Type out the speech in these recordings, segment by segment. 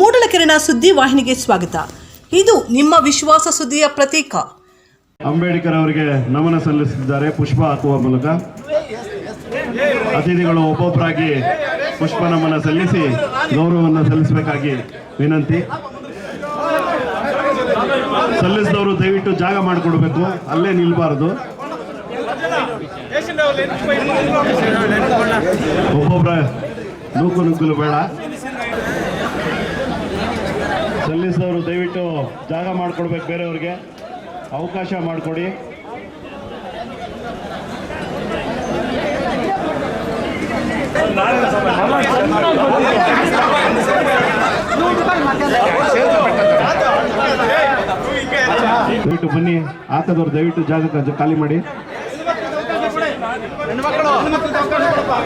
ಮೂಡಲಕೆರೆನ ಸುದ್ದಿ ವಾಹಿನಿಗೆ ಸ್ವಾಗತ. ಇದು ನಿಮ್ಮ ವಿಶ್ವಾಸ ಸುದ್ದಿಯ ಪ್ರತೀಕ. ಅಂಬೇಡ್ಕರ್ ಅವರಿಗೆ ನಮನ ಸಲ್ಲಿಸಿದ್ದಾರೆ ಪುಷ್ಪ ಹಾಕುವ ಮೂಲಕ. ಅತಿಥಿಗಳು ಒಬ್ಬೊಬ್ಬರಾಗಿ ಪುಷ್ಪ ನಮನ ಸಲ್ಲಿಸಿ ಗೌರವವನ್ನು ಸಲ್ಲಿಸಬೇಕಾಗಿ ವಿನಂತಿ. ಸಲ್ಲಿಸಿದವರು ದಯವಿಟ್ಟು ಜಾಗ ಮಾಡಿಕೊಡ್ಬೇಕು, ಅಲ್ಲೇ ನಿಲ್ಬಾರದು. ಒಬ್ಬೊಬ್ಬರ ನೂಕು ನುಗ್ಗಲು ಬೇಡ. ಸಲ್ಲಿಸಿದವರು ದಯವಿಟ್ಟು ಜಾಗ ಮಾಡಿಕೊಡ್ಬೇಕು ಬೇರೆಯವ್ರಿಗೆ. ಅವಕಾಶ ಮಾಡಿಕೊಡಿ. ದಯವಿಟ್ಟು ಬನ್ನಿ. ಹಾಕದವ್ರು ದಯವಿಟ್ಟು ಜಾಗ ಖಾಲಿ ಮಾಡಿ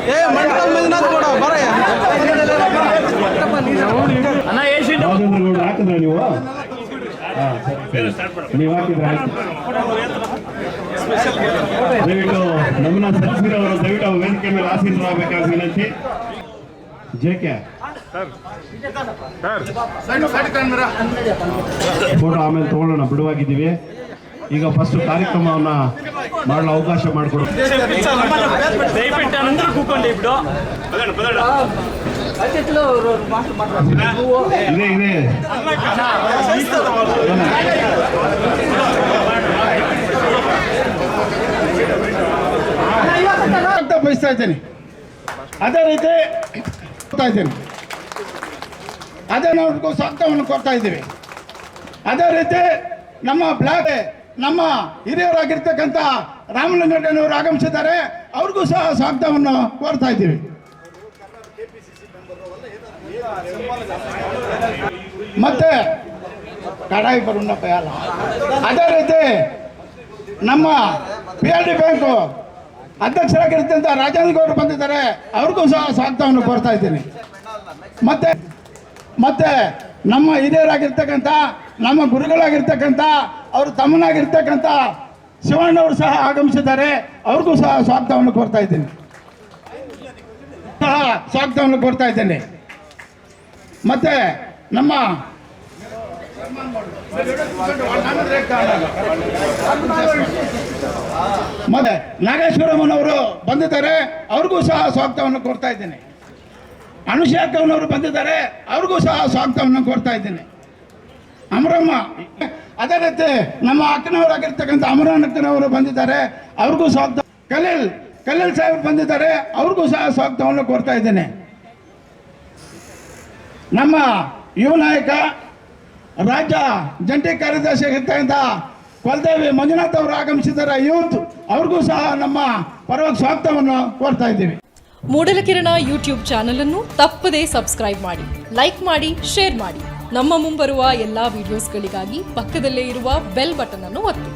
ಏ ಮಂಡಲ ಮಂಜುನಾಥ್ ಕೊಡ ಬರ ರಾಜೇಂದ್ರ ಗೌಡ ಹಾಕಿದ್ರ ನೀವು? ಹಾ, ಸರಿ, ಸರಿ. ನೀವು ಹಾಕಿದ್ರ? ದಯವಿಟ್ಟು ನಮ್ಮನ್ನ ದಯವಿಟ್ಟು ಅವ್ರ ವೇದಿಕೆ ಮೇಲೆ ಆಸೀನರಾಗಬೇಕಾಗಿ ವಿನಂತಿ. J K. ಫೋಟೋ ಆಮೇಲೆ ತಗೊಳ್ಳೋಣ ಬಿಡುವಾಗಿದ್ದೀವಿ. ಈಗ ಫಸ್ಟ್ ಕಾರ್ಯಕ್ರಮವನ್ನ ಮಾಡಲು ಅವಕಾಶ ಮಾಡಿಕೊಡು. ಇದೆ ಇದೆ ಅಂತ ಬಯಸ್ತಾ ಇದ್ದೇನೆ. ಅದೇ ರೀತಿ ಕೊಡ್ತಾ ಇದ್ದೇನೆ. ಅದೇ ನಾವು ಸ್ವಾಗತವನ್ನು ಕೊಡ್ತಾ ಇದ್ದೀವಿ. ಅದೇ ರೀತಿ ನಮ್ಮ ಬ್ಲಾಕ್ ನಮ್ಮ ಹಿರಿಯರಾಗಿರ್ತಕ್ಕಂಥ ರಾಮಲಿಂಗಣ್ಣನವರು ಆಗಮಿಸಿದ್ದಾರೆ. ಅವ್ರಿಗೂ ಸಹ ಸ್ವಾಗತವನ್ನು ಕೋರ್ತಾ ಇದ್ದೀವಿ. ಮತ್ತೆ ಕಡಾಯಿ ಬರುಣ್ಣಪ್ಪ ಯಾರ ಅದೇ ರೀತಿ ನಮ್ಮ ಪಿ ಎಲ್ ಡಿ ಬ್ಯಾಂಕು ಅಧ್ಯಕ್ಷರಾಗಿರ್ತಂಥ ರಾಜೇಂದ್ರ ಗೌಡರು ಬಂದಿದ್ದಾರೆ, ಅವ್ರಿಗೂ ಸಹ ಸ್ವಾಗತವನ್ನು ಕೋರ್ತಾ ಇದ್ದೀನಿ. ಮತ್ತೆ ಮತ್ತೆ ನಮ್ಮ ಹಿರಿಯರಾಗಿರ್ತಕ್ಕಂಥ, ನಮ್ಮ ಗುರುಗಳಾಗಿರ್ತಕ್ಕಂಥ, ಅವ್ರ ತಮ್ಮನಾಗಿರ್ತಕ್ಕಂಥ ಶಿವಣ್ಣವರು ಸಹ ಆಗಮಿಸಿದ್ದಾರೆ, ಅವ್ರಿಗೂ ಸಹ ಸ್ವಾಗತವನ್ನು ಕೋರ್ತಾ ಇದ್ದೀನಿ. ಸಹ ಸ್ವಾಗತವನ್ನು ಕೋರ್ತಾ ಇದ್ದೇನೆ. ಮತ್ತೆ ನಮ್ಮ ಮತ್ತೆ ನಾಗೇಶ್ವರಮ್ಮನವರು ಬಂದಿದ್ದಾರೆ, ಅವ್ರಿಗೂ ಸಹ ಸ್ವಾಗತವನ್ನು ಕೊಡ್ತಾ ಇದ್ದೇನೆ. ಅನುಶಾಖವನವರು ಬಂದಿದ್ದಾರೆ, ಅವ್ರಿಗೂ ಸಹ ಸ್ವಾಗತವನ್ನು ಕೊಡ್ತಾ ಇದ್ದೇನೆ. ಅಮರಮ್ಮ, ಅದೇ ರೀತಿ ನಮ್ಮ ಅಕ್ಕನವರಾಗಿರ್ತಕ್ಕಂಥ ಅಮರನಕ್ಕನವರು ಬಂದಿದ್ದಾರೆ, ಅವ್ರಿಗೂ ಸ್ವಾಗತ ಕಲೀಲ್ ಕಲೀಲ್ ಸಾಹೇಬ್ ಬಂದಿದ್ದಾರೆ, ಅವ್ರಿಗೂ ಸಹ ಸ್ವಾಗತವನ್ನು ಕೊಡ್ತಾ ಇದ್ದೇನೆ. ನಮ್ಮ ಯುವ ನಾಯಕ, ರಾಜ್ಯ ಜಂಟಿ ಕಾರ್ಯದರ್ಶಿ ಆಗಿರ್ತಕ್ಕಂಥ ಕೊಲ್ದೇವಿ ಮಂಜುನಾಥ್ ಅವರು ಆಗಮಿಸಿದ್ದಾರೆ. ಯೂತ್ ಅವ್ರಿಗೂ ಸಹ ನಮ್ಮ ಪರವಾಗಿ ಸ್ವಾಗತವನ್ನು ಕೋರ್ತಾ ಇದ್ದೀವಿ. ಮೂಡಲಕಿರಣ ಯೂಟ್ಯೂಬ್ ಚಾನಲ್ ಅನ್ನು ತಪ್ಪದೇ ಸಬ್ಸ್ಕ್ರೈಬ್ ಮಾಡಿ, ಲೈಕ್ ಮಾಡಿ, ಶೇರ್ ಮಾಡಿ. ನಮ್ಮ ಮುಂಬರುವ ಎಲ್ಲಾ ವಿಡಿಯೋಸ್ಗಳಿಗಾಗಿ ಪಕ್ಕದಲ್ಲೇ ಇರುವ ಬೆಲ್ ಬಟನ್ ಅನ್ನು ಒತ್ತಿ.